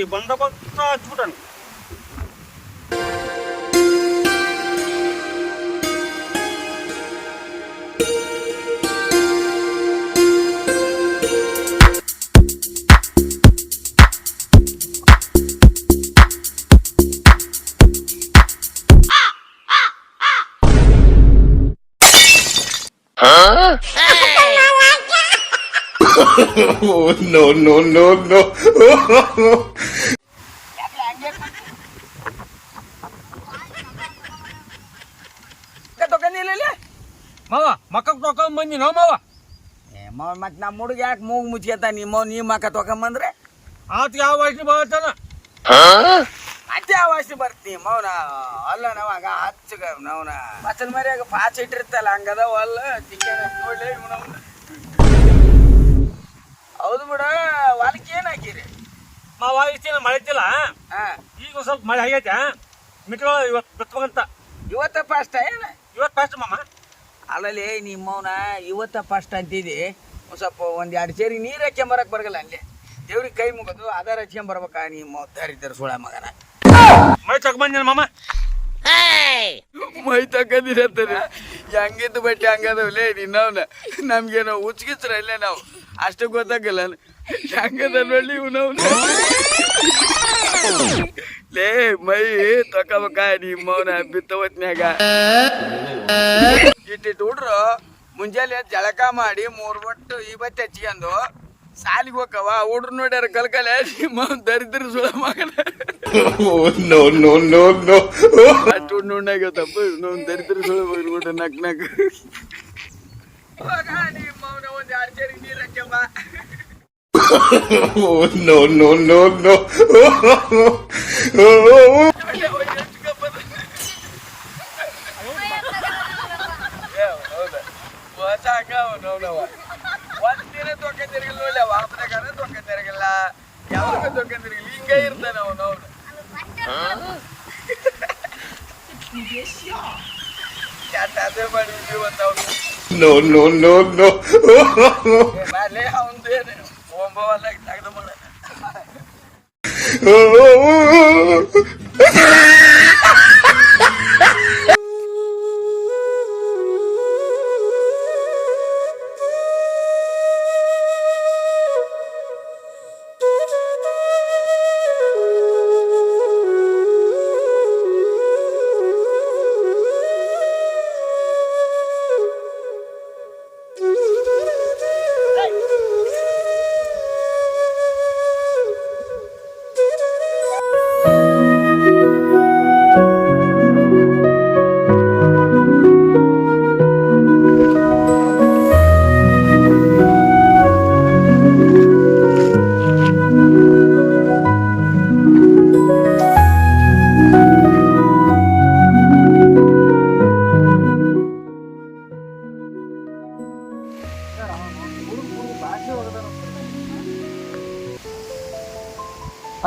ಮಾವ ತಂತಿ ಬಂದ ಬಂತ ಹಚ್ಬಿಟ್ಟನು Oh, no, no, no, no. ತೊಗೊಂಡಿಲ್ಲ ಮಾವ ಮಕ್ಕಳು ನೋಮವ ಬಂದಿ ನೋ ಮಾವ ಮತ್ ನಮ್ಮ ಹುಡುಗ ಯಾಕೆ ಮೂಗು ಮುಚ್ಕೇತ? ನಿಮ್ಮ ನೀ ಮಕ್ಕ ತೊಕೊಂಬಂದ್ರೆ? ಆತ ಯಾವ ವಯಸ್ಸು ಮತ್ತೆ ಯಾವ ಅವಶ್ಯ ಬರ್ತಿ? ಮೌನ ಅಲ್ಲ ನಾವಾಗ ಹಚ್ಚಗ ನಾವ್ನ ಮಚ್ಚನ ಮರ್ಯಾಗ ಪಾಚ ಇಟ್ಟಿರ್ತಲ್ಲ ಹಂಗದ ಅಲ್ಲ ಚಿಕನ್ ನೋಡ್ಲಿ. ಹೌದು ಬಿಡ ಹೊಲಕ್ಕೆ ಏನ್ ಹಾಕಿರಿ? ಮಾವ ಇಷ್ಟಿನ ಮಳೆ ಇತ್ತಿಲ್ಲ ಹಾ. ಈಗ ಸ್ವಲ್ಪ ಮಳೆ ಆಗೈತೆ. ಮಿಟ್ಕೊಳ ಇವತ್ತು ಬಿತ್ಬೇಕಂತ ಇವತ್ತ ಪಾಸ್ಟ್ ಏನ? ಇವತ್ತು ಪಾಸ್ಟ್ ಮಾಮ. ಅಲ್ಲಲ್ಲಿ ನಿಮ್ಮವನ ಇವತ್ತ ಫಸ್ಟ್ ಅಂತಿದ್ದಿ. ಒಂದು ಸ್ವಲ್ಪ ಒಂದು ಎರಡು ಸೇರಿ ನೀರ್ ಬರಕ್ ಬರಗಲ್ಲ ಅಲ್ಲಿ. ದೇವ್ರಿಗೆ ಕೈ ಮುಗಿದು ಆಧಾರ ಹಚ್ಕೊಂಬರ್ಬೇಕಾ ನಿಮ್ಮ ದರಿದ್ರ ಸುಳ ಮಗನ. ಮೈ ತಕ ಬಂದ ಮಾಮ. ಮೈ ತಕ್ಕದಿರತ್ತಾರೆ ಹೆಂಗಿದ್ದು ಬಟ್ಟೆ ಹಂಗದವ್ಲೇ ನಿನ್ನವನ? ನಮ್ಗೇನೋ ಉಚ್ಕಿಸ್ರ ಇಲ್ಲೇ ನಾವು. ಅಷ್ಟು ಗೊತ್ತಾಗಲ್ಲ. ಹೆಂಗದ ನೋಡಿ ಇವನವ್ನ? ಲೇ ಮೈ ತಕ್ಕಬೇಕ ನಿಮ್ಮವನ ಬಿತ್ತವತ್ನ್ಯಾಗ? ಇಟ್ಟಿಟ್ಟು ಹುಡ್ರು ಮುಂಜಾನೆ ಜಳಕ ಮಾಡಿ ಮೂರು ಬಟ್ಟು ಈ ಬತ್ತಿ ಹಚ್ಕೊಂಡು ಸಾಲಿಗೆ ಹೋಗವ ಹುಡ್ರು ನೋಡ್ಯಾರ ಕಲ್ಕಲೆ ನಿಮ್ಮ ದರಿದ್ರ ಸುಳ ಮಗನ. ಅಷ್ಟು ನುಣ್ಣಾಗ ತಪ್ಪು ಇನ್ನೊಂದು ದರಿದ್ರ ಸುಳ್ಳು ಹೋಗ್ಬಿಟ್ಟು ನಕ್ ನಕ್ ಒಂದ್ ಎರಡು ಸೇರಿ ನೀರ್ ಹಾಕ್ಯಮ್ಮ no, no, no, no. No, no, no, no.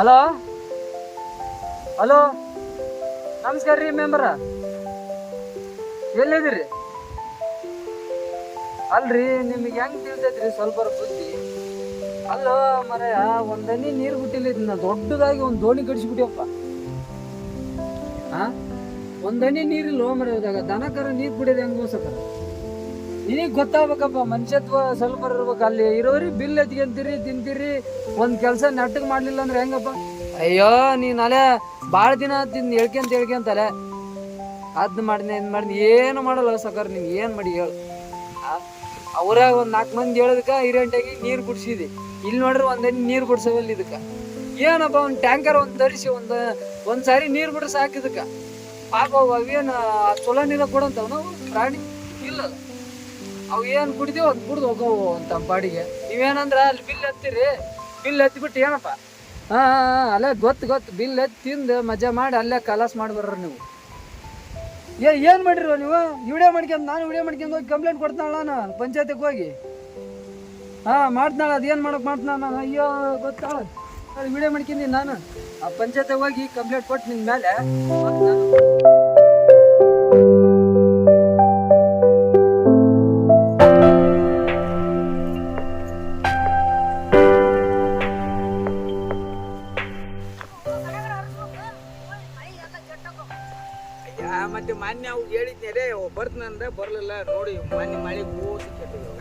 Hello? Hello? ನಮಸ್ಕಾರ ರೀ ಮೆಂಬರ. ಎಲ್ಲಿದ್ದೀರಿ? ಅಲ್ರಿ, ನಿಮಗೆ ಹೆಂಗ್ ತಿಳಿತೈತ್ರಿ ಸ್ವಲ್ಪ ಬುದ್ಧಿ? ಅಲ್ಲೋ ಮರ ಒಂದನಿ ನೀರು ಬಿಟ್ಟಿಲ್ಲ ಇದನ್ನ ದೊಡ್ಡದಾಗಿ ಒಂದು ದೋಣಿ ಕಡಿಸ್ಬಿಟ್ಟಿವಪ್ಪ ಆ? ಒಂದನಿ ನೀರಿಲ್ಲ ಮರ ಇವಾಗ ದನ ಕರ ನೀರು ಕುಡಿಯೋದು ಹೆಂಗ್ ಮೋಸಕರ ನಿನಗೆ ಗೊತ್ತಾಗ್ಬೇಕಪ್ಪ, ಮನುಷ್ಯತ್ವ ಸ್ವಲ್ಪ ಇರ್ಬೇಕು. ಅಲ್ಲಿ ಇರೋರಿ ಬಿಲ್ ಎತ್ಕೊಂತೀರಿ, ತಿಂತೀರಿ, ಒಂದ್ ಕೆಲಸ ನೆಟ್ಟಗ್ ಮಾಡ್ಲಿಲ್ಲ ಅಂದ್ರೆ ಹೆಂಗಪ್ಪ? ಅಯ್ಯೋ, ನೀನ್ ಅಲೆ ಭಾಳ ದಿನ ತಿಂದ್ ಹೇಳ್ಕೊಂತ ಹೇಳ್ಕೊಂತಲೆ ಅದ್ ಮಾಡಿದ್ನ ಇದ್ ಮಾಡಿದ್ನ ಏನು ಮಾಡಲ್ಲ ಸಕರ್, ನೀನ್ ಏನ್ ಮಾಡಿ ಹೇಳು. ಅವ್ರಾಗ ಒಂದ್ ನಾಲ್ಕು ಮಂದಿ ಹೇಳದಕ್ಕ ಹಿರಿಯಂಟಾಗಿ ನೀರ್ ಬಿಡ್ಸಿದಿ ಇಲ್ಲಿ ನೋಡ್ರಿ ಒಂದ್ ನೀರ್ ಬಿಡ್ಸವಲ್ಲ ಇದಕ್ಕ. ಏನಪ್ಪ ಒಂದ್ ಟ್ಯಾಂಕರ್ ಒಂದ್ ತರಿಸಿ, ಒಂದ್ ಒಂದ್ ಸಾರಿ ನೀರ್ ಬಿಡ್ರೆ ಸಾಕು ಇದಕ್ಕ. ಪಾಪ ಅವ್ ಅವೇನ್ ಚಲೋ ನೀರ ಕೊಡಂತಾವ ಪ್ರಾಣಿ ಇಲ್ಲಲ್ಲ ಅವು ಏನ್ ಕುಡಿದೇವು ಅದ್ ಕುಡ್ದು ಹೋಗವು ಅಂತ ಬಾಡಿಗೆ. ನೀವೇನಂದ್ರ ಅಲ್ಲಿ ಬಿಲ್ ಹತ್ತಿರಿ ಬಿಲ್ ಎತ್ತಿಬಿಟ್ಟು ಏನಪ್ಪ? ಹಾ ಅಲ್ಲ ಅಲ್ಲೇ ಗೊತ್ತು ಗೊತ್ತು. ಬಿಲ್ ಹತ್ತಿ ತಿಂದು ಮಜಾ ಮಾಡಿ ಅಲ್ಲೇ ಕಲಾಸ್ ಮಾಡಿ ಬರ್ರಿ ನೀವು. ಏ, ಏನ್ ಮಾಡಿರೋ ನೀವು? ವಿಡಿಯೋ ಮಾಡ್ಕೊಂಡ್ ನಾನು ವಿಡಿಯೋ ಮಾಡ್ಕೊಂಡ್ ಹೋಗಿ ಕಂಪ್ಲೇಂಟ್ ಕೊಡ್ತಾಳ ನಾನು ಪಂಚಾಯತಿಗೆ ಹೋಗಿ. ಹಾ ಮಾಡ್ತಾಳ ಅದೇನ್ ಮಾಡಕ್ ಮಾಡ್ತಾಳ ನಾನು? ಅಯ್ಯೋ ಗೊತ್ತಾಳ ವಿಡಿಯೋ ಮಾಡ್ಕೊಂಡಿ ನಾನು. ಆ ಪಂಚಾಯತಿಗೆ ಹೋಗಿ ಕಂಪ್ಲೇಂಟ್ ಕೊಟ್ಟು ನಿನ್ ಮೇಲೆ. ನೋಡಿ ಮನೆ ಮಳೆ ಓಸಿ ಕೆಟ್ಟಿವಾಗ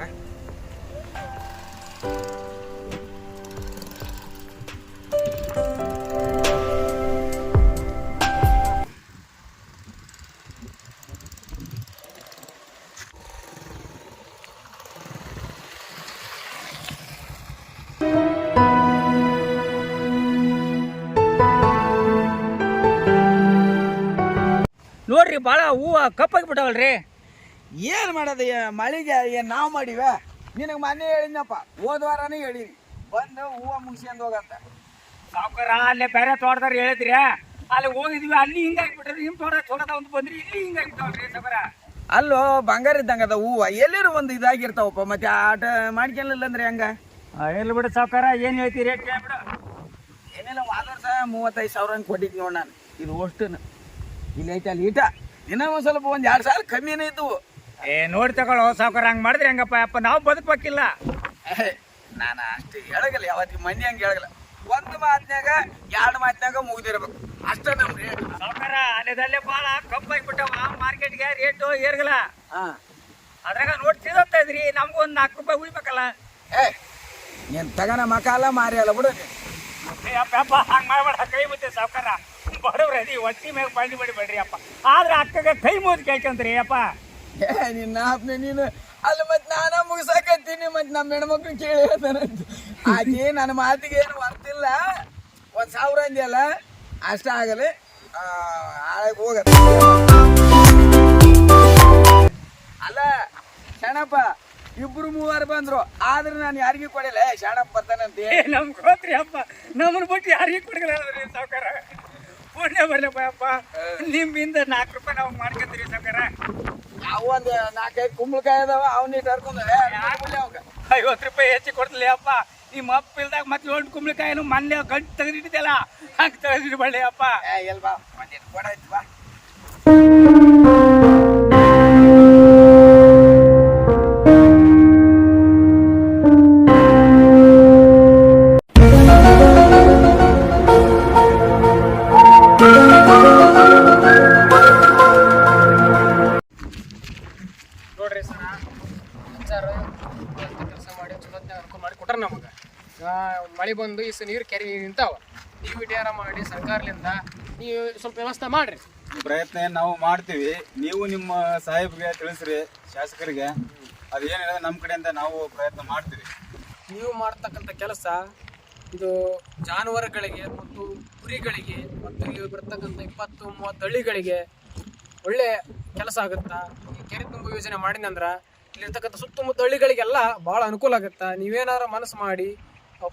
ನೋಡ್ರಿ ಭಾಳ ಹೂವು ಕಪ್ಪಾಗಿ ಏನು ಮಾಡೋದು ಮಳಿಗೆ ಏನು ನಾವು ಮಾಡಿವ? ನಿನಗೆ ಮೊನ್ನೆ ಹೇಳಿದ್ನಪ್ಪ ಹೋದ ವಾರನೇ ಹೇಳಿನಿ. ಬಂದು ಹೂವು ಮುಗಿಸ್ಕೊಂಡು ಹೋಗಂತ. ಸಾವುಕಾರ ಅಲ್ಲೇ ಬೇರೆ ತೋಟದಾರ ಹೇಳಿದ್ರಿ. ಅಲ್ಲಿ ಹೋಗಿದ್ವಿ ಅಲ್ಲಿ ಹಿಂಗಾಗಿ ಬಿಟ್ರಿ ನಿಮ್ ತೋಟ ತೋಟದ ಒಂದು ಬಂದ್ರಿ ಇಲ್ಲಿ ಹಿಂಗಾಗಿತ್ತವ್ರಿ ಸಬರ ಅಲ್ಲೋ ಬಂಗಾರ ಇದ್ದಂಗೆ ಅದ ಹೂವು. ಎಲ್ಲರೂ ಒಂದು ಇದಾಗಿರ್ತಾವಪ್ಪ ಮತ್ತೆ ಆಟ ಮಾಡ್ಕೊಳ್ಳಿಲ್ಲ ಅಂದ್ರೆ ಹೆಂಗ ಎಲ್ಲ ಬಿಡು ಸಾವುಕಾರ ಏನು ಹೇಳ್ತೀರಿ ರೇಟ್ ಕೇಳ್ಬಿಡು ಏನಿಲ್ಲ ವಾದ ವರ್ಷ ಮೂವತ್ತೈದು ಸಾವಿರ ಹಂಗೆ ಕೊಟ್ಟಿದ್ದು ನೋಡ್ ನಾನು. ಇದು ಅಷ್ಟು ಇಲ್ಲಿ ಐತೆ ಅಲ್ಲಿ ಈಟ. ಇನ್ನೂ ಒಂದು ಸ್ವಲ್ಪ ಒಂದು ಎರಡು ಸಾವಿರ ಕಮ್ಮಿನೇ ಇದ್ದವು ಏ ನೋಡಿ ತಗೊಳ್ಳೋ ಸಾವುಕಾರ ಹಂಗೆ ಮಾಡಿದ್ರೆ ಹೆಂಗಪ್ಪ? ಅಪ್ಪ ನಾವು ಬದುಕಬೇಕಿಲ್ಲ. ನಾನು ಅಷ್ಟು ಹೇಳಗಲ್ಲ ಯಾವತ್ತಿಗೆ ಮಂದಿ ಹಂಗೆ ಹೇಳಗಲ್ಲ ಒಂದು ಮಾತಿನಾಗ ಎರಡು ಮಾತಿನಾಗ ಮುಗಿದಿರ್ಬೇಕು. ಅಷ್ಟೇ ನಮ್ಮ ರೇಟ್ ಸಾವುಕಾರ ಅಲ್ಲೇದಲ್ಲೇ ಭಾಳ ಕಪ್ಪಾಗಿ ಬಿಟ್ಟವ ಮಾರ್ಕೆಟ್ಗೆ ರೇಟು ಏರ್ಗಲ್ಲ. ಅದ್ರಾಗ ನೋಡಿ ತಿಳ್ತಾ ಇದ್ರಿ ನಮಗೂ ಒಂದು ನಾಲ್ಕು ರೂಪಾಯಿ ಉಳಿಬೇಕಲ್ಲ. ಏ ನೀನು ತಗನ ಮಕಾಲ ಮಾರಿ ಅಲ್ಲ ಬಿಡು. ಅಪ್ಪ ಅಪ್ಪ ಹಂಗೆ ಮಾಡಬೇಡ ಕೈ ಮುತ್ತೆ ಸಾವುಕಾರ. ಬಡವ್ರಿ ಹೊಟ್ಟಿ ಮ್ಯಾಗ ಬಂಡಿ ಬಡಿ ಬೇಡ್ರಿ ಅಪ್ಪ. ಆದ್ರೆ ಅಕ್ಕಗೆ ಕೈ ಮುಗಿದು ಕೇಳ್ಕೊಂತ್ರಿ ಅಪ್ಪ. ಏ, ನಿನ್ನ ಆಪ್ನೆ ನೀನು ಅಲ್ಲಿ ಮತ್ತೆ ನಾನ ಮುಗಿಸಾಕತ್ತೀನಿ, ಮತ್ತೆ ನಮ್ಮ ಹೆಣ್ಮಕ್ಳು ಕೇಳಿ ಹೇಳ್ತಾನಂತ ಆಕೆ ನನ್ನ ಮಾತಿಗೆ ಏನು ವರ್ತಿಲ್ಲ ಒಂದು ಸಾವಿರ ಅಂದಿಯಲ್ಲ, ಅಷ್ಟ ಆಗಲಿ. ಆಳಕ್ಕೆ ಹೋಗ ಅಲ್ಲ ಶಣಪ್ಪ ಇಬ್ರು ಮೂವರು ಬಂದ್ರು. ಆದ್ರೆ ನಾನು ಯಾರಿಗೂ ಕೊಡಿಲ್ಲ. ಶಣಪ್ಪ ಬರ್ತಾನಂತೆ. ನಮ್ಗೆ ಗೊತ್ತ್ರಿ ಅಪ್ಪ. ನಮ್ಮನ್ನ ಬಿಟ್ಟು ಯಾರಿಗೂ ಕೊಡಿಲ್ಲ ಸಾವುಕಾರ? ಪುಣ್ಯ ಬರ್ಲಪ್ಪ ಅಪ್ಪ ನಿಮ್ಮಿಂದ ನಾಲ್ಕು ರೂಪಾಯಿ ನಾವು ಮಾಡ್ಕೊತೀರಿ ಸಾವುಕಾರ ಅವ ಒಂದು ನಾಲ್ಕೈದು ಕುಂಬಳಕಾಯಿ ಅದಾವ ಅವನ್ನ ಕರ್ಕೊಂಡು ಅವಾಗ ಐವತ್ತು ರೂಪಾಯಿ ಹೆಚ್ಚು ಕೊಡ್ತಲಿ ಅಪ್ಪ. ನಿಮ್ಮ ಅಪ್ಪ ಇಲ್ದಾಗ ಮತ್ತೆ ಏಳು ಕುಂಬಳಕಾಯಿನು ಮೊನ್ನೆ ಗಂಟು ತೆಗೆದಿಟ್ಟಿದ್ದಲ್ಲ ಹಂಗೆ ತೆಗೆದಿಡ್ಬಳ್ಳಿ ಅಪ್ಪ ಎಲ್ವಾ ಎಲ್ ಬಾ. ಮಳೆ ನೀರು ಕೆರೆ ನೀರು ನಿಂತಾವ. ನೀವು ವಿಚಾರ ಮಾಡಿ ಸರ್ಕಾರದಿಂದ ನೀವು ಸ್ವಲ್ಪ ವ್ಯವಸ್ಥೆ ಮಾಡ್ರಿ. ಪ್ರಯತ್ನ ಏನ್ ನಾವು ಮಾಡ್ತೀವಿ. ನೀವು ನಿಮ್ಮ ಸಾಹೇಬ್ಗೆ ತಿಳಿಸ್ರಿ ಶಾಸಕರಿಗೆ. ಅದೇನಿದೆ ನಮ್ಮ ಕಡೆಯಿಂದ ನಾವು ಪ್ರಯತ್ನ ಮಾಡ್ತೀವಿ. ನೀವು ಮಾಡ್ತಕ್ಕಂಥ ಕೆಲಸ ಇದು ಜಾನುವಾರುಗಳಿಗೆ ಮತ್ತು ಕುರಿಗಳಿಗೆ ಮತ್ತು ಇಲ್ಲಿ ಬರ್ತಕ್ಕಂಥ ಇಪ್ಪತ್ತು ಮೂವತ್ತು ಹಳ್ಳಿಗಳಿಗೆ ಒಳ್ಳೆ ಕೆಲಸ ಆಗುತ್ತಾ? ಈ ಕೆರೆ ತುಂಬ ಯೋಜನೆ ಮಾಡಿನಂದ್ರ ಇಲ್ಲಿರ್ತಕ್ಕಂಥ ಸುತ್ತಮುತ್ತ ಹಳ್ಳಿಗಳಿಗೆಲ್ಲ ಭಾಳ ಅನುಕೂಲ ಆಗುತ್ತಾ? ನೀವೇನಾರ ಮನಸ್ಸು ಮಾಡಿ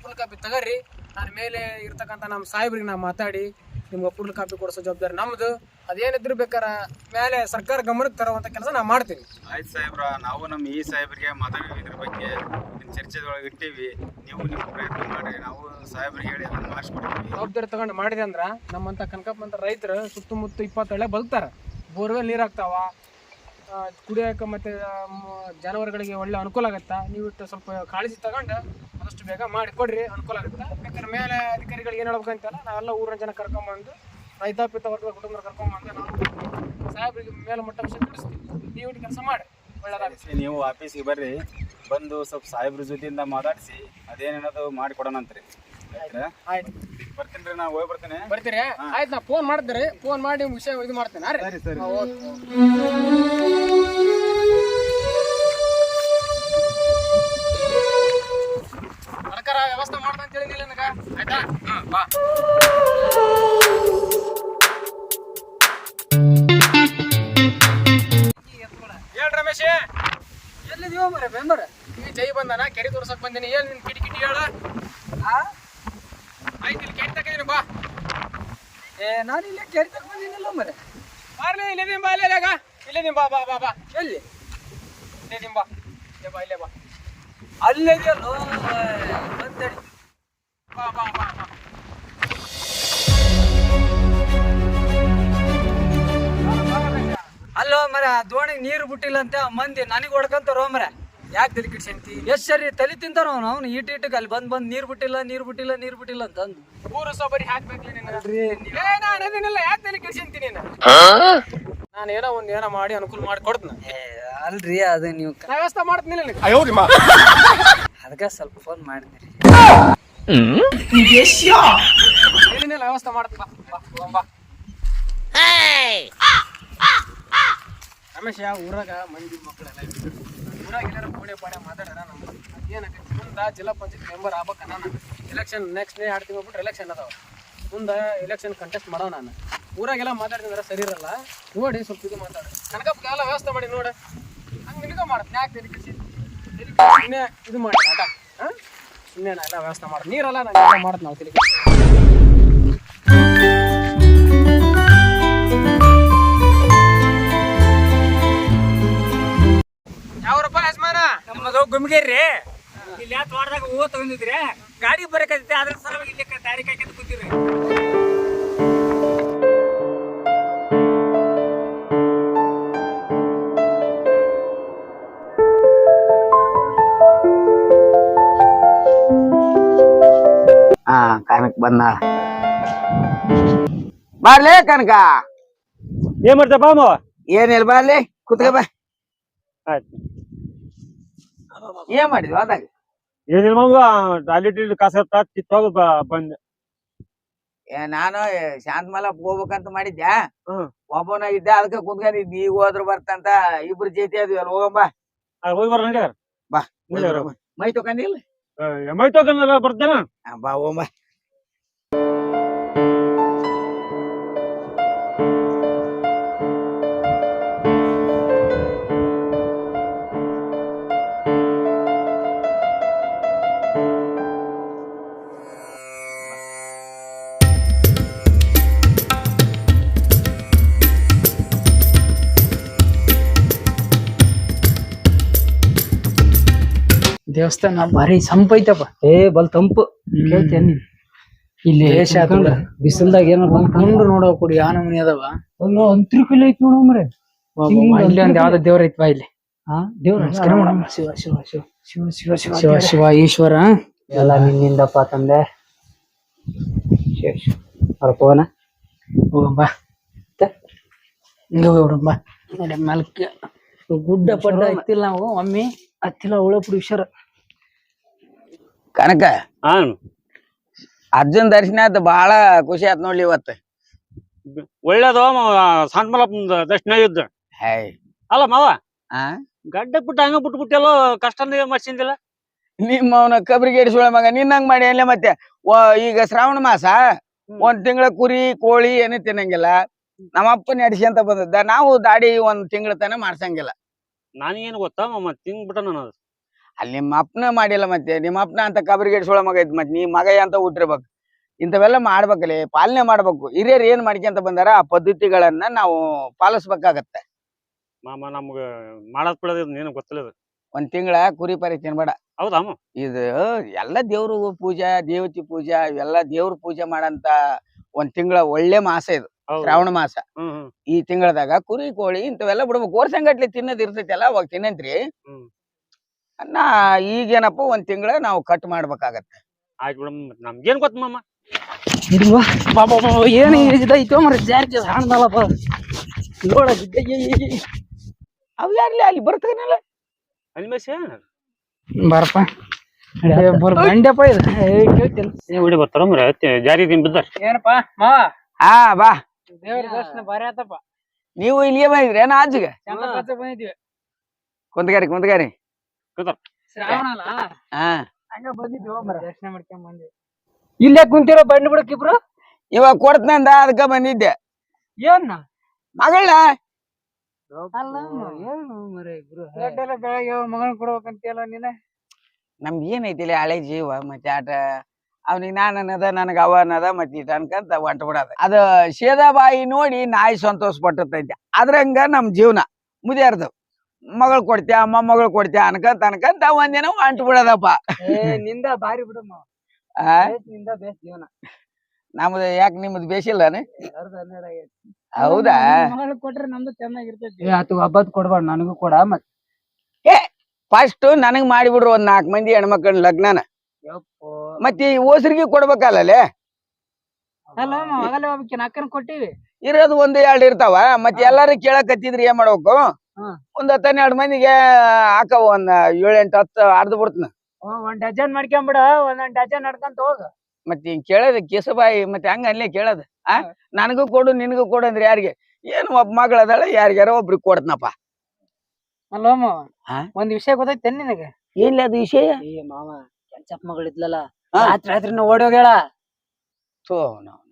ಪುಲ್ಕಾಪಿ ಕಾಪಿ ನಾನು ಮೇಲೆ ಇರ್ತಕ್ಕಂಥ ನಮ್ಮ ಸಾಹೇಬ್ರಿಗೆ ನಾವು ಮಾತಾಡಿ ನಿಮ್ಗೆ ಅಪ್ರೂಲ್ ಕಾಪಿ ಕೊಡಿಸೋ ಜವಾಬ್ದಾರಿ ನಮ್ಮದು ಅದೇನಿದ್ರು ಬೇಕಾರ ಮೇಲೆ ಸರ್ಕಾರ ಗಮನಕ್ಕೆ ತರುವಂಥ ಕೆಲಸ ನಾವು ಮಾಡ್ತೀವಿ ಆಯ್ತು ಸಾಹೇಬ್ರ ನಾವು ನಮ್ಮ ಈ ಸಾಹೇಬ್ರಿಗೆ ಮಾತಾಡಿದ್ವಿ ಇದ್ರ ಬಗ್ಗೆ ನಿಮ್ಮ ಚರ್ಚೆದೊಳಗೆ ಇರ್ತೀವಿ. ನೀವು ನಿಮ್ಮ ಪ್ರಯತ್ನ ಮಾಡಿ ನಾವು ಸಾಹೇಬ್ರಿಗೆ ಹೇಳಿ ಅದನ್ನ ಮಾಡಿಸ್ಕೊಡ್ತೀವಿ ಜವಾಬ್ದಾರಿ ತಗೊಂಡು ಮಾಡಿದೆ ಅಂದ್ರ ನಮ್ಮಂತ ಕನಕಪ್ಪಂತ ರೈತರು ಸುತ್ತಮುತ್ತ ಇಪ್ಪತ್ತೊಳ್ಳೆ ಬದುಕ್ತಾರೆ. ಬೋರ್ವೆಲ್ ನೀರು ಆಗ್ತಾವ ಆ, ಮತ್ತು ಜಾನುವಾರುಗಳಿಗೆ ಒಳ್ಳೆ ಅನುಕೂಲ ಆಗುತ್ತಾ? ನೀವು ಇಟ್ಟು ಸ್ವಲ್ಪ ಕಾಳಜಿ ತಗೊಂಡು ಆದಷ್ಟು ಬೇಗ ಮಾಡಿ ಕೊಡ್ರಿ ಅನುಕೂಲ ಆಗುತ್ತೆ? ಯಾಕಂದ್ರೆ ಮೇಲೆ ಅಧಿಕಾರಿಗಳಿಗೆ ಏನು ಹೇಳ್ಬೇಕಂತಲ್ಲ ನಾವೆಲ್ಲ ಊರಿನ ಜನ ಕರ್ಕೊಂಬಂದು ರೈತಾಪಿತ ವರ್ಗದ ಕುಟುಂಬ ಕರ್ಕೊಂಬಂದು ನಾವು ಸಾಹೇಬರಿಗೆ ಮೇಲೆ ಮಟ್ಟ ವಿಷಯ ತಿಳಿಸ್ತೀವಿ ನೀವು ಕೆಲಸ ಮಾಡಿ ಒಳ್ಳೇದಾಗುತ್ತೆ. ನೀವು ಆಫೀಸಿಗೆ ಬರ್ರಿ ಬಂದು ಸ್ವಲ್ಪ ಸಾಹೇಬ್ರ ಜೊತೆಯಿಂದ ಮಾತಾಡಿಸಿ ಅದೇನೇನದು ಮಾಡಿ ಕೊಡೋಣಂತ್ರಿ ಆಯ್ತಾ ಆಯ್ತು. ಬರ್ತೀನಿ ರೀ ಹೋಗಿ ಬರ್ತೇನೆ. ಬರ್ತೀರಿ? ಆಯ್ತು ನಾ ಫೋನ್ ಮಾಡ್ತೀರಿ ಫೋನ್ ಮಾಡಿ ವಿಷಯ ಇದು ಮಾಡ್ತೇನೆ ಸರಿ ಸರಿ. ಬಂದಿನಿ ಏನ್ ನಿನ್ ಕಿಟಿ ಕಿಟಿ ಹೇಳ? ಆಯ್ತು ಇಲ್ಲಿ ಕೆರೆ ತಗೊಂಡಿನಿ ಬಾ. ಏ ನಾನು ಇಲ್ಲೇ ಕೆರೆ ತಗೊಂಡಿನಿಲ್ಲ ಮರೆ. ಬಾರ್ಲಿ ಇಲ್ಲಿದೀನಿ ಬಾ ಇಲ್ಲೇಗ ಇಲ್ಲೇ ಬಾ ಬಾ ಬಾ ಬಾ. ಎಲ್ಲಿ? ಇಲ್ಲೇ ಬಾ. ಇಲ್ಲೇ ಬಾ ಇಲ್ಲೇ ಬಾ. ಅಲ್ಲೇ ಇದೆಯಲ್ಲೋ? ಬಂದಡಿ ಬಾ ಬಾ ಬಾ ಬಾ. ಅಲ್ಲೋ ಮರ ದೋಣಿಗೆ ನೀರು ಬಿಟ್ಟಿಲ್ಲ ಅಂತ ಮಂದಿ ನನಗೆ ಹೊಡ್ಕಂತಾರೋ ಮರ. ಯಾಕೆ ತಲೆ ಕಿಡ್ಸಂತಿ ಎಷ್ಟ್ ಸರಿ ತಲೆ ತಿಂತಾರ ಅವ್ನು? ಅವ್ನು ಈಟ್ ಇಟ್ಟಿಗೆ ಅಲ್ಲಿ ಬಂದ್ ಬಂದ್ ನೀರ್ ಬಿಟ್ಟಿಲ್ಲ ನೀರ್ ಬಿಟ್ಟಿಲ್ಲ ನೀರ್ ಬಿಟ್ಟಿಲ್ಲ ಅಂತ ಅಂದು ಮೂರು ಸೊಬರಿ ಹಾಕ್ಬೇಕ್ಲಿ ಏ ನಾನು ಯಾಕೆ ತಲೆ ಕಿಡ್ಸಂತಿ ನೀನು? ನಾನು ಏನೋ ಒಂದ್ ಏನೋ ಮಾಡಿ ಅನುಕೂಲ ಮಾಡಿ ಕೊಡ್ತೀನಿ. ಅಲ್ರಿ ಅದು ನೀವು ನಾ ವ್ಯವಸ್ಥೆ ಮಾಡ್ತೀನಿ ಅದಕ್ಕೆ ಸ್ವಲ್ಪ ಫೋನ್ ಮಾಡಿದ್ರಿ ಏನಿಲ್ಲ ವ್ಯವಸ್ಥೆ ಮಾಡ್ತೀನಿ ಬಾ ಬಾ ಊರಾಗ ಮಂದಿ ಮಕ್ಕಳೆಲ್ಲ. ಊರಾಗ ಕೋಡೆ ಪಾಡೆ ಮಾತಾಡ್ಯಾರ ನಮ್ಮ ಮುಂದೆ ಜಿಲ್ಲಾ ಪಂಚಾಯತ್ ಮೆಂಬರ್ ಆಗ್ಬೇಕು ನಾನು. ಎಲೆಕ್ಷನ್ ನೆಕ್ಸ್ಟ್ ಡೇ ಎರಡು ತಿಂಗಳು ಬಿಟ್ರೆ ಎಲೆಕ್ಷನ್ ಅದಾವ. ಮುಂದೆ ಎಲೆಕ್ಷನ್ ಕಂಟೆಸ್ಟ್ ಮಾಡೋ ನಾನು. ಊರಾಗೆಲ್ಲ ಮಾತಾಡ್ತಿದ್ರೆ, ಸರಿ ಇರಲ್ಲ. ನೋಡಿ ಸ್ವಲ್ಪ ಇದು ಮಾತಾಡ. ಕನಕಪ್ಪ ಎಲ್ಲ ವ್ಯವಸ್ಥೆ ಮಾಡಿ ನೋಡ. ಹಂಗೆ ನಿಲ್ಗ ಮಾಡತ್ತೆ ಯಾಕೆ ಸುಮ್ಮನೆ ಇದು ಮಾಡಿ, ಆಟ. ಹಾಂ? ಸುಮ್ಮನೆ ಎಲ್ಲ ವ್ಯವಸ್ಥೆ ಮಾಡಿ. ನೀರಲ್ಲ, ನಾನು ಎಲ್ಲ ಮಾಡತ್ತೆ ನಾವು. ತಲೆ ಯಜಮಾನ. ನಮ್ಮದು ಗುಮ್ಗೇರಿ ಇಲ್ಲಿ ಯಾತ್ ವಾರದಾಗ ಹೂವು ತಗೊಂಡಿದ್ರಿ ಗಾಡಿ ಬರಕೈತಿ ಅದ್ರ ಸಲುವಾಗಿ ಇಲ್ಲಿ ದಾರಿ ಕಾಯ್ಕೊಂಡು ಕೂತಿರಿ ಹಾ ಕನಕ ಬಂದ. ಬಾರ್ಲೇ ಕನಕ ಏನ್ ಮಾಡ್ತಪ್ಪ ಅಮ್ಮ ಏನಿಲ್ಲ ಬಾರ್ಲಿ ಕುತ್ಕ ಬಾ. ಆಯ್ತು. ಏನ್ ಮಾಡಿದ್ವಿ ಅದಾಗ. ಏನಿಲ್ಲ ಮಗ ಟಾಯ್ಲೆಟ್ ಕಾಸ ಕಿತ್ತೋಗ ಬಂದೆ. ಏ ನಾನು ಏ, ಶಾಂತಮಲ ಹೋಗ್ಬೇಕಂತ ಮಾಡಿದ್ದೆ ಹ್ಮ್. ಒಬ್ಬನಾಗಿದ್ದೆ ಅದಕ್ಕೆ ಕುಂದ್ಕೊಂಡಿದ್ದೆ ಈಗ ಹೋದ್ರು ಬರ್ತಂತ ಇಬ್ರು ಜೈತಿ ಅದ್ವಿ ಅಲ್ಲಿ ಹೋಗಂಬ ಹೋಗಿ ಬರ ಬಾ ಮೈ ತಗೊಂಡಿಲ್ಲ? ಮೈ ಎಮ್ಮೈತೋಕಂದ್ರ ಬರ್ತೇನ? ಬಾ ಹೋಗಂಬ ದೇವಸ್ಥಾನ ಭಾರಿ ಸಂಪೈತಪ್ಪ. ಏ ಬಲ್ ತಂಪು. ಕೇಳ್ತೇನ್. ಇಲ್ಲಿ ದೇಶ ಆತಂದ್ರ ಬಿಸಿಲ್ದಾಗ ಏನೋ ಬಂದ್ಕೊಂಡು ನೋಡೋ ಕೊಡಿ ಆ ನಮೂನಿ ಅದಾವ. ಅಂತ್ರಿಕಲ್ ಐತಿ ನೋಡ ಮರೆ. ಇಲ್ಲಿ ಒಂದ್ ಯಾವ್ದೋ ದೇವ್ರ ಐತಿ ಬಾ ಇಲ್ಲಿ. ಹಾ ದೇವ್ರ ನಮಸ್ಕಾರ ಮಾಡಮ್ಮ. ಶಿವ ಶಿವ ಶಿವ ಶಿವ ಶಿವ ಶಿವ ಶಿವ ಶಿವ ಈಶ್ವರ. ಎಲ್ಲ ನಿನ್ನಿಂದಪ್ಪ ತಂದೆ. ಶಿವ ಹೊರಕೋನ ಹೋಗಂಬ ಹಿಂಗ ಹೋಗ್ಬಿಡಂಬ ಮಲ್ಕ. ಗುಡ್ಡ ಪಡ್ಡ ಹತ್ತಿಲ್ಲ ನಾವು ಒಮ್ಮೆ. ಹತ್ತಿಲ್ಲ ಉಳಪುಡಿ ಹುಷಾರ. ಕನಕ? ಹಾ. ಅರ್ಜುನ್ ದರ್ಶನ ಆಯ್ತು ಬಹಳ ಖುಷಿ ಆಯ್ತು ನೋಡ್ಲಿ ಇವತ್ತು. ಒಳ್ಳೇದು ಸಾಂತ್ಮಲಪ್ಪನ ದರ್ಶನ ಇದ್ದ ಹೇ. ಅಲ್ಲ ಮಾವ ಆ? ಗಡ್ಡ ಬಿಟ್ಟು ಹಂಗ ಬಿಟ್ಟು ಬಿಟ್ಟೆಲ್ಲೋ ಕಷ್ಟ ಮಾಡ್ಸಿಂದಿಲ್ಲ? ನಿಮ್ಮ ಅವನ ಕಬ್ರಿಗೆ ಸುಳ ಮಗ ನಿನ್ನಂಗ್ ಮಾಡಿ ಅಲ್ಲೇ ಮತ್ತೆ? ವ- ಈಗ ಶ್ರಾವಣ ಮಾಸ ಒಂದ್ ತಿಂಗಳ ಕುರಿ ಕೋಳಿ ಏನು ತಿನ್ನಂಗಿಲ್ಲ. ನಮ್ಮಪ್ಪ ನಡೆಸಿ ಅಂತ ಬಂದದ್ದ ನಾವು ದಾಡಿ ಒಂದ್ ತಿಂಗಳ ತನ ಮಾಡ್ಸಂಗಿಲ್ಲ. ನನಗೇನು ಗೊತ್ತಾ ಮಾಮ ತಿಂಗ್ ಬಿಟ್ಟ ನಾನು ಅಲ್ಲಿ ನಿಮ್ಮ ಅಪ್ಪನ ಮಾಡಿಲ್ಲ ಮತ್ತೆ ನಿಮ್ಮ ಅಪ್ಪನ ಅಂತ ಕಬ್ರಿಗೆ ಸುಳ ಮಗ ಐತಿ ಮತ್ತೆ ನೀ ಮಗ ಅಂತ ಹುಟ್ಟಿರ್ಬೇಕು. ಇಂಥವೆಲ್ಲ ಮಾಡ್ಬೇಕಲ್ಲಿ ಪಾಲನೆ ಮಾಡ್ಬೇಕು. ಹಿರಿಯರು ಏನ್ ಮಾಡ್ಕೊಂತ ಬಂದಾರ ಆ ಪದ್ಧತಿಗಳನ್ನ ನಾವು ಪಾಲಿಸ್ಬೇಕಾಗತ್ತೆ. ಮಾಮ ನಮ್ಗ ಬಿಡೋದು ನೀನು ಗೊತ್ತಿಲ್ಲ ಇದು. ಒಂದ್ ತಿಂಗಳ ಕುರಿ ಪರಿ ತಿನ್ಬೇಡ. ಹೌದಾ ಇದು ಎಲ್ಲ ದೇವ್ರ ಪೂಜಾ ದೇವತಿ ಪೂಜಾ ಇವೆಲ್ಲ ದೇವ್ರ ಪೂಜೆ ಮಾಡಂತ ಒಂದ್ ತಿಂಗಳ ಒಳ್ಳೆ ಮಾಸ ಇದು ಹೌದು. ಶ್ರಾವಣ ಮಾಸ. ಹ್ಮ್ ಹ್ಮ್. ಈ ತಿಂಗಳದಾಗ ಕುರಿ ಕೋಳಿ ಇಂಥವೆಲ್ಲ ಬಿಡ್ಬೇಕು. ವರ್ಷಂಗಟ್ಲೆ ತಿನ್ನೋದ್ ಇರ್ತೈತಲ್ಲ ಅವಾಗ ತಿನ್ನಂತ್ರಿ. ಹ್ಮ್. ನಾ ಈಗೇನಪ್ಪ ಒಂದ್ ತಿಂಗಳ ನಾವು ಕಟ್ ಮಾಡ್ಬೇಕಾಗತ್ತೆ. ಆಯ್ತು ಬಿಡಮ್ಮ ನಮ್ಗೇನ್ ಗೊತ್ತ ಮಾಮ? ಏನು ಇದೈತೋ ಮರ ಜಾರಿ ಹಾಣದಲ್ಲಪ್ಪ ನೋಡ ಅವ್ ಯಾರ್ಲಿ ಅಲ್ಲಿ ಬರ್ತಾನಲ್ಲ ಅಲ್ಲಿ ಬರಪ್ಪ ಬಂಡೆಪ್ಪ ಇದು ಕೇಳ್ತೀನಿ ಹುಡಿ ಬರ್ತಾರ ಮರ ಜಾರಿ ದಿನ ಬಿದ್ದಾರ ಏನಪ್ಪ ಮಾವ ಹಾ ಬಾ ದೇವ್ರ ದರ್ಶನ ಬಾರಿ ಆತಪ್ಪ ನೀವು ಇಲ್ಲಿಗೆ ಬಂದಿದ್ರೆ ಬಂದಿದ್ವಿ ಕುಂತ್ಗಾರಿ ಕುಂತ್ಗಾರಿ ಹಾ. ಇಲ್ಲೇ ಕುಂತಿರೋ ಬಣ್ಣ ಬಿಡಕ್ ಇಬ್ರು? ಇವಾಗ ಕೊಡ್ತಂದ ಅದಕ್ಕ ಬಂದಿದ್ದೆ. ಏನ್ ಮಗಳ ಮಗನ್ ಕೊಡ್ಬೇಕಂತೀಯಲ್ಲ ನೀನ? ನಮ್ಗೆ ಏನೈತಿಲ್ಲ ಹಳೆ ಜೀವ ಮತ್ತೆ ಆಟ. ಅವನಿಗೆ ನಾನು ಅನ್ನದ ನನಗೆ ಅವ ಅನ್ನದ ಮತ್ತೆ ಇಟ್ಟ ಅನ್ಕಂತ ಹೊಂಟ ಬಿಡದ. ಅದ ಬಾಯಿ ನೋಡಿ ನಾಯಿ ಸಂತೋಷ ಪಟ್ಟತೈತಿ ಅದ್ರಂಗ ನಮ್ ಜೀವನ ಮುದಿಯಾರ್ದು ಮಗಳು ಕೊಡ್ತ್ಯಾ ಮಗಳು ಕೊಡ್ತ್ಯಾ ಅನ್ಕಂತ ಅನ್ಕಂತ ಒಂದಿನ ಅಂಟು ಬಿಡದಪ್ಪ. ಏ ನಿಂದ ಬಾರಿ ಬಿಡಮ್ಮ. ನಿಂದ ಬೇಸ್ ಜೀವನ. ನಮ್ದು ಯಾಕೆ ನಿಮ್ದು ಬೇಸಿಲ್ಲ ಹೌದಾ? ಮಗಳ್ ಕೊಟ್ರೆ ನಮ್ದು ಚೆನ್ನಾಗಿರ್ತೈತಿ ಆತು ಹಬ್ಬದ್ ಕೊಡ್ಬೇಡ ನನಗೂ ಕೊಡ ಮತ್. ಏ ಫಸ್ಟ್ ನನಗ್ ಮಾಡಿಬಿಡ್ರು ಒಂದ್ ನಾಲ್ಕು ಮಂದಿ ಹೆಣ್ಮಕ್ಳ ಲಗ್ನನ. ಯಪ್ಪೋ. ಮತ್ತೆ ಈ ಓಸರಿಗೆ ಕೊಡ್ಬೇಕಲ್ಲೇ ಅಕ್ಕನ ಕೊಟ್ಟಿವಿ. ಇರೋದು ಒಂದು ಎರಡು ಇರ್ತಾವ ಮತ್ತೆ ಎಲ್ಲಾರು ಕೇಳಕತ್ತಿದ್ರಿ ಏನ್ ಮಾಡ್ಬೇಕು. ಒಂದ್ ಹತ್ತು ಹನ್ನೆರಡ್ ಮಂದಿಗೆ ಹಾಕವ ಒಂದ್ ಏಳೆಂಟು ಹತ್ತು ಅರ್ಧ ಬಿಡ್ತನ. ಒಂದ್ ಡಜನ್ ಮಾಡ್ಕೊಂಬಿಡ ಒಂದೊಂದ್ ಡಜನ್ ನಡ್ಕೊಂತ ಹೋಗ. ಮತ್ತೆ ಹಿಂಗ್ ಕೇಳೋದ್ ಕೇಸಬಾಯಿ ಮತ್ತೆ ಹಂಗ ಅಲ್ಲೇ ಕೇಳೋದ್? ಆ? ನನಗೂ ಕೊಡು ನಿನಗೂ ಕೊಡು ಅಂದ್ರೆ ಯಾರಿಗೆ? ಏನು ಒಬ್ಬ ಮಗಳ ಅದಾಳ ಯಾರಿಗಾರ ಒಬ್ರಿಗೆ ಕೊಡ್ತನಪ್ಪ. ಅಲ್ಲೋ ಮಾವ ಹಾ? ಒಂದ್ ವಿಷಯ ಗೊತ್ತೈತೆ ನಿನಗೆ? ಏನ್ಲೇ ಅದು ವಿಷಯ? ಏ ಮಾವ ಕೆಂಚಪ್ಪ ಮಗಳಿದ್ಲಲ್ಲ ಹಾ. ರಾತ್ರಿ ರಾತ್ರಿ ಓಡೋಗ್ಯಾಳ ಥೋ ನಾವು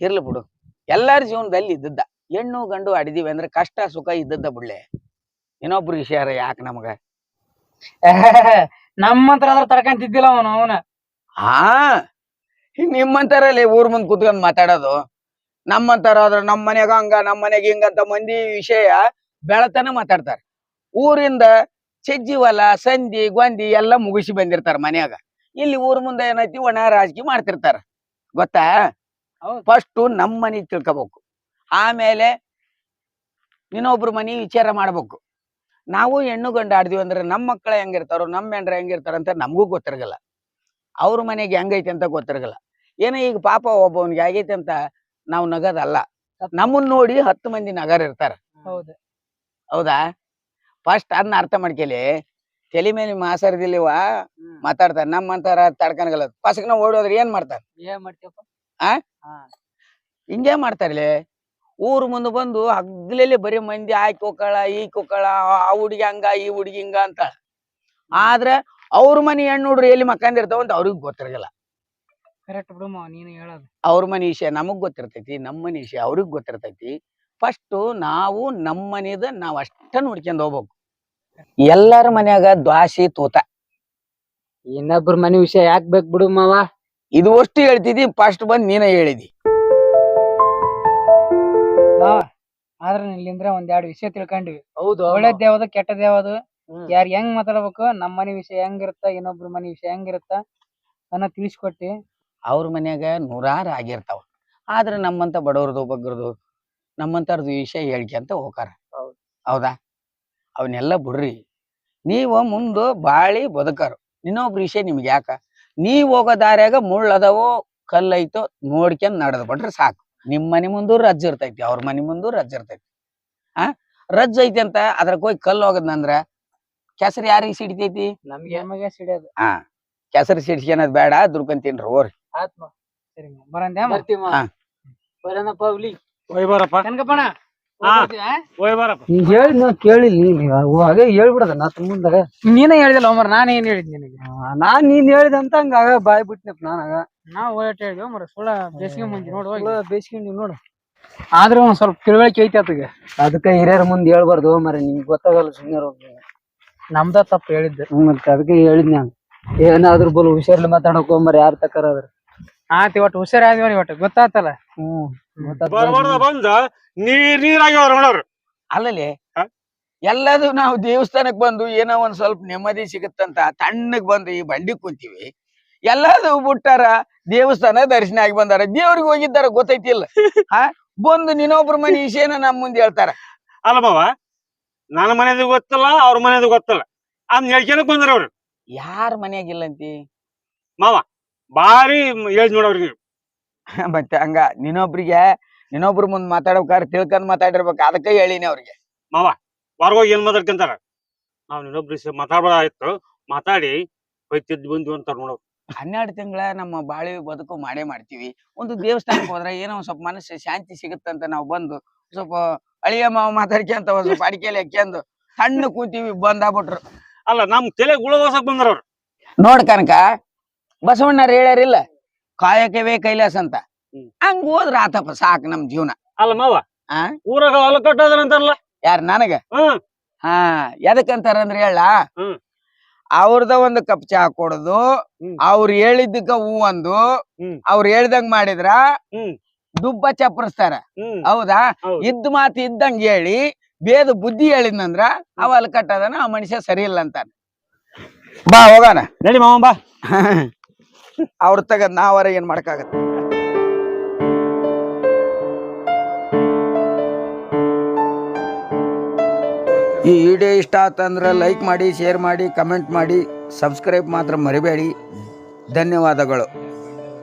ಇರ್ಲಿ ಬಿಡು. ಎಲ್ಲಾರ ಜೀವನದಲ್ಲಿ ಇದ್ದದ್ದ. ಹೆಣ್ಣು ಗಂಡು ಆಡಿದೀವಿ ಅಂದ್ರೆ ಕಷ್ಟ ಸುಖ ಇದ್ದದ್ದ ಬಿಡ್ಲೆ ಇನ್ನೊಬ್ರು ವಿಷಯ ಯಾಕೆ ನಮಗ? ನಮ್ಮಂತ್ರ ಆದ್ರ ತಡ್ಕಂತಿದ್ದಿಲ್ಲ ಅವನು ಅವನ. ಹಾ ನಿಮ್ಮಂತರಲ್ಲಿ ಊರ್ ಮುಂದ್ ಕುತ್ಕೊಂಡ್ ಮಾತಾಡೋದು. ನಮ್ಮಂತಾರ ಆದ್ರ ನಮ್ ಮನೆಗ ಹಂಗ ನಮ್ ಮನ್ಯಾಗ ಹಿಂಗಂತ ಮಂದಿ ವಿಷಯ ಬೆಳತನ ಮಾತಾಡ್ತಾರ. ಊರಿಂದ ಸಜ್ಜಿ ಹೊಲ ಸಂಧಿ ಗೊಂದಿ ಎಲ್ಲ ಮುಗಿಸಿ ಬಂದಿರ್ತಾರ ಮನ್ಯಾಗ. ಇಲ್ಲಿ ಊರ್ ಮುಂದೆ ಏನೈತಿ ಒಣ ರಾಜಕೀಯ ಮಾಡ್ತಿರ್ತಾರ. ಗೊತ್ತಾ. ಫಸ್ಟ್ ನಮ್ ಮನೆ ತಿಳ್ಕೊಬೇಕು. ಆಮೇಲೆ ಇನ್ನೊಬ್ರ ಮನಿ ವಿಚಾರ ಮಾಡ್ಬೇಕು. ನಾವು ಹೆಣ್ಣು ಗಂಡು ಆಡ್ದಿವಿ ಅಂದ್ರೆ ನಮ್ಮ ಮಕ್ಕಳ ಹೆಂಗಿರ್ತಾರೋ ನಮ್ಮ ಹೆಂಡ್ರ ಹೆಂಗಿರ್ತಾರ ಅಂತ ನಮಗೂ ಗೊತ್ತಿರಗಲ್ಲ. ಅವ್ರ ಮನೆಗೆ ಹೆಂಗೈತೆ ಅಂತ ಗೊತ್ತಿರಗಲ್ಲ. ಏನೋ ಈಗ ಪಾಪ ಒಬ್ಬವನಿಗೆ ಆಗೈತೆ ಅಂತ ನಾವು ನಗದಲ್ಲ. ನಮ್ಮನ್ನ ನೋಡಿ ಹತ್ತು ಮಂದಿ ನಗರ್ ಇರ್ತಾರ. ಹೌದು. ಹೌದಾ? ಫಸ್ಟ್ ಅದನ್ನ ಅರ್ಥ ಮಾಡ್ಕೇಳಿ. ತಲೆ ಮೇಲೆ ಮಾಸರದಿಲ್ಲಿವ? ಮಾತಾಡ್ತಾರ. ನಮ್ಮಂತಾರ ತಡ್ಕನಗಲ್ಲ ಪಸಕ್ನ ಓಡೋದ್ರೆ ಏನ್ ಮಾಡ್ತಾರ? ಹಿಂಗೇ ಮಾಡ್ತೀವಪ್ಪ ಹಿಂಗೆ ಮಾಡ್ತಾರಲೆ. ಊರ್ ಮುಂದೆ ಬಂದು ಹಗ್ಲಲ್ಲಿ ಬರೀ ಮಂದಿ ಆಯ್ಕೆ ಹೋಕಳ ಈ ಹೋಕಳ ಆ ಹುಡುಗಿ ಹಂಗ ಈ ಹುಡುಗಿ ಹಿಂಗ ಅಂತ. ಆದ್ರ ಅವ್ರ ಮನಿ ಹೆಣ್ಣು ಹುಡ್ರು ಎಲ್ಲಿ ಮಕ್ಕಂದಿರ್ತಾವ ಅಂತ ಅವ್ರಿಗೆ ಗೊತ್ತಿರಗಲ್ಲ. ಕರೆಕ್ಟ್ ಬಿಡು ಮಾವ ನೀನು ಹೇಳೋದು. ಅವ್ರ ಮನಿ ವಿಷಯ ನಮಗ್ ಗೊತ್ತಿರ್ತೈತಿ ನಮ್ಮ ಮನಿ ವಿಷಯ ಅವ್ರಿಗ್ ಗೊತ್ತಿರ್ತೈತಿ. ಫಸ್ಟ್ ನಾವು ನಮ್ಮ ಮನಿದ ನಾವ್ ಅಷ್ಟ ನೋಡ್ಕೊಂಡ್ ಹೋಗ್ಬೇಕು. ಎಲ್ಲಾರ ಮನ್ಯಾಗ ದ್ವಾಸಿ ತೂತ. ಇನ್ನೊಬ್ರ ಮನೆ ವಿಷಯ ಯಾಕ್ ಬೇಕ್ ಬಿಡು ಮಾವ? ಇದು ಅಷ್ಟು ಹೇಳ್ತಿದ್ದಿ ಫಸ್ಟ್ ಬಂದ್ ನೀನ ಹೇಳಿದಿ. ಮಾವ ಆದ್ರ ಇಲ್ಲಿಂದ್ರ ಒಂದ್ ಎರಡ್ ವಿಷಯ ತಿಳ್ಕೊಂಡ್ವಿ. ಹೌದು ಒಳ್ಳೇದ್ ಯಾವ್ದು ಕೆಟ್ಟದ್ ಯಾವ್ದು? ಹ್ಮ್. ಯಾರ್ ಹೆಂಗ್ ಮಾತಾಡ್ಬೇಕು ನಮ್ ಮನೆ ವಿಷಯ ಹೆಂಗಿರುತ್ತ ಇನ್ನೊಬ್ರ ಮನೆ ವಿಷಯ ಹೆಂಗಿರುತ್ತ ಅನ್ನೋ ತಿಳಿಸ್ಕೊಟ್ಟಿ ಅವ್ರ ಮನ್ಯಾಗ ನೂರಾರು ಆಗಿರ್ತಾವ. ಆದ್ರೆ ನಮ್ಮಂತ ಬಡವ್ರದು ಬಗ್ಗರದು ನಮ್ಮಂತರ್ದು ವಿಷಯ ಹೇಳ್ಕೊಂತ ಹೋಗಾರ ಹೌದಾ. ಅವನ್ನೆಲ್ಲ ಬಿಡ್ರಿ. ನೀವು ಮುಂದೆ ಬಾಳಿ ಬದುಕರು. ಇನ್ನೊಬ್ರ ವಿಷಯ ನಿಮ್ಗೆ ಯಾಕ? ನೀವ್ ಹೋಗೋ ದಾರ್ಯಾಗ ಮುಳ್ಳು ಅದಾವೋ ಕಲ್ಲೈತೋ ನೋಡ್ಕೊಂಡ್ ನಡೆದ್ಬಿಟ್ರೆ ಸಾಕು. ನಿಮ್ ಮನೆ ಮುಂದೂ ರಜ್ ಇರ್ತೈತಿ ಅವ್ರ ಮನೆ ಮುಂದೂ ರಜ್ ಇರ್ತೈತಿ. ಆ? ರಜ್ ಐತಿ ಅಂತ ಅದ್ರಾಗ ಹೋಗಿ ಕಲ್ಲು ಹೋಗದ್ನಂದ್ರ ಕೆಸರು ಯಾರಿಗೆ ಸಿಡಿತೈತಿ? ನಮ್ಗೆ ನಮಗೆ ಸಿಡಿಯೋದು. ಹಾ ಕೆಸರು ಸಿಡ್ಸ್ಕೊಳದ್ ಬೇಡ ದುಡ್ಕೊಂತೀನ್ರಿ ತಿನ್ರಿ ಹೋರಿ. ಆತ್ಮ. ಸರಿ ಬರಂದ್ಯಾ ಹಾ. ಬರೋಣಪ್ಪ ಹುಲಿ. ಹೋಯ್ ಬರಪ್ಪ. ಕನಕಪ್ಪಣ ಬರಪ್ಪ. ನೀ ಹೇಳಿ ನಾ ಕೇಳಿಲ್ಲ ಹಾಗೆ ಹೇಳ್ಬಿಡದ ನಾ ಮುಂದಾಗ ನೀನೇ ಹೇಳಿದಲ್ಲ ಒಮ್ಮರ್ ನಾನು ಏನ್ ಹೇಳಿದ್ ನಿನಗೆ? ನಾನ್ ನೀನ್ ಹೇಳಿದಂತ ಹಂಗಾಗ ಬಾಯ್ ಬಿಟ್ನಪ್ಪ ನಾನಾಗ ನಾವು ಓಡಾಟ ಹೇಳಿದ್ವಿ ಮರ ಸುಳ್ಳ ಬೇಸಿಗೆ ಮುಂದೆ ನೋಡು ಬೇಸಿಗೆ ನೋಡು. ಆದ್ರೂ ಒಂದ್ ಸ್ವಲ್ಪ ತಿಳುವಳಿಕೆ ಐತಿ ಆತಗೆ ಅದಕ್ಕೆ ಹಿರಿಯರ ಮುಂದೆ ಹೇಳ್ಬಾರ್ದು ಮರ ನಿಮ್ಗೆ ಗೊತ್ತಾಗಲ್ಲ ಸುಮ್ಮನೆ ನಮ್ದ ತಪ್ಪು ಹೇಳಿದ್ದೆ. ಮತ್ತೆ ಅದಕ್ಕೆ ಹೇಳಿದ್ ನಾನು. ಏನಾದ್ರೂ ಬಲು ಹುಷಾರ್ಲಿ ಮಾತಾಡಕ್ ಮರ ಯಾರು ತಕರಾದ್ರ. ಆತ್ ಇವತ್ತು ಹುಷಾರಾದ್ವಿ ಇವತ್ತು ಗೊತ್ತಾತಲ್ಲ? ಹ್ಮ್. ಬರ್ಬಾರ್ದ ಬಂದ ನೀರ್ ನೀರಾಗ್ಯಾವ ನೋಡವ್ರು ಅಲ್ಲಲ್ಲಿ? ಎಲ್ಲದು ನಾವು ದೇವಸ್ಥಾನಕ್ ಬಂದು ಏನೋ ಒಂದ್ ಸ್ವಲ್ಪ ನೆಮ್ಮದಿ ಸಿಗುತ್ತಂತ ತಣ್ಣಗ್ ಬಂದು ಈ ಬಂಡಿ ಕುಂತೀವಿ. ಎಲ್ಲದು ಬಿಟ್ಟಾರ ದೇವಸ್ಥಾನ ದರ್ಶನ ಆಗಿ ಬಂದಾರ. ದೇವ್ರಿಗೆ ಹೋಗಿದ್ದಾರ ಗೊತ್ತೈತಿಲ್ಲ. ಹಾ? ಬಂದು ನಿನ್ನೊಬ್ರ ಮನೆ ವಿಷಯನ ನಮ್ ಮುಂದೆ ಹೇಳ್ತಾರ. ಅಲ್ಲ ಮಾವ ನನ್ನ ಮನೆದು ಗೊತ್ತಲ್ಲ ಅವ್ರ ಮನೆದು ಗೊತ್ತಲ್ಲ. ಅದ್ ಹೇಳ್ಕೊಳಕ್ ಬಂದ್ರ ಅವ್ರು. ಯಾರ ಮನೆಯಾಗಿಲ್ಲಂತಿ ಬಾರಿ ಹೇಳ್ ನೋಡವ್ರಿಗೆ ಮತ್ತೆ ಹಂಗ ನಿನ್ನೊಬ್ರಿಗೆ ನಿನ್ನೊಬ್ರು ಮುಂದ್ ಮಾತಾಡ್ಬೇಕಾದ್ರೆ ತಿಳ್ಕೊಂಡ್ ಮಾತಾಡಿರ್ಬೇಕು. ಅದಕ್ಕೆ ಹೇಳಿನಿ ಅವ್ರಿಗೆ. ಮಾವ ಹೊರಗೋಗಿ ಏನ್ ಮಾತಾಡ್ಕೊಂತಾರ? ನಾವ್ ಇನ್ನೊಬ್ರು ಮಾತಾಡ್ಬೋದಾಯ್ತು ಮಾತಾಡಿ ಹೊಯ್ತಿದ್ ಬಂದ್ವಿ ಅಂತ ನೋಡೋ. ಹನ್ನೆರಡು ತಿಂಗಳ ನಮ್ಮ ಬಾಳಿ ಬದುಕು ಮಾಡೇ ಮಾಡ್ತೀವಿ. ಒಂದು ದೇವಸ್ಥಾನಕ್ಕೆ ಹೋದ್ರೆ ಏನೋ ಒಂದ್ ಸ್ವಲ್ಪ ಮನಸ್ಸು ಶಾಂತಿ ಸಿಗುತ್ತಂತ ನಾವು ಬಂದು ಸ್ವಲ್ಪ ಅಳಿಯ ಮಾವ ಮಾತಾಡ್ಕೊಂತ ಒಂದ್ ಸ್ವಲ್ಪ ಅಡಿಕೆಲಿ ಹಾಕ್ಯಂದು ಸಣ್ಣ ಕೂತೀವಿ ಬಂದಾಗ್ಬಿಟ್ರು ಅಲ್ಲ ನಮ್ ತಲೆ ಗುಳಗೋಸಕ್ ಬಂದ್ರ ಅವ್ರು. ಬಸವಣ್ಣ ಕನಕ ಹೇಳ್ಯಾರಿಲ್ಲ ಕಾಯಕವೇ ಕೈಲಾಸ ಅಂತ. ಹಂಗ ಹೋದ್ರ ಆತಪ್ಪ ಸಾಕ್ ನಮ್ ಜೀವನ. ಅಲ್ಲ ಮಾವ ಆ? ಊರಾಗ ಹೊಲ ಕಟ್ಟೋದ್ರಂತಾರಲ್ಲ ಯಾರ ನನಗ? ಹಾ. ಹಾ ಎದಕ್ಕಂತಾರಂದ್ರ ಹೇಳ. ಅವ್ರದ ಒಂದು ಕಪ್ ಚಾ ಕೊಡುದು ಅವ್ರ ಹೇಳಿದ್ದಕ್ಕ ಹೂ ಒಂದು ಅವ್ರ ಹೇಳ್ದಂಗ್ ಮಾಡಿದ್ರ. ದುಬ್ಬ ಚಪ್ಪರಿಸ್ತಾರ. ಹೌದಾ. ಇದ್ದ ಮಾತು ಇದ್ದಂಗ ಹೇಳಿ ಬೇದ ಬುದ್ಧಿ ಹೇಳಿದ್ನಂದ್ರ ಅವ ಅಲ್ಲಿ ಕಟ್ಟದನ ಆ ಮನುಷ್ಯ ಸರಿ ಇಲ್ಲ ಅಂತಾನ. ಬಾ ಹೋಗೋಣ. ನಡಿ ಮಾವ ಬಾ. ಅವ್ರ ತಗದ್ ನಾವರ ಏನ್ ಮಾಡಕ್ಕಾಗತ್ತೆ? ಈ ವಿಡಿಯೋ ಇಷ್ಟ ಆತಂದ್ರೆ ಲೈಕ್ ಮಾಡಿ ಶೇರ್ ಮಾಡಿ ಕಮೆಂಟ್ ಮಾಡಿ ಸಬ್ಸ್ಕ್ರೈಬ್ ಮಾತ್ರ ಮರಿಬೇಡಿ. ಧನ್ಯವಾದಗಳು.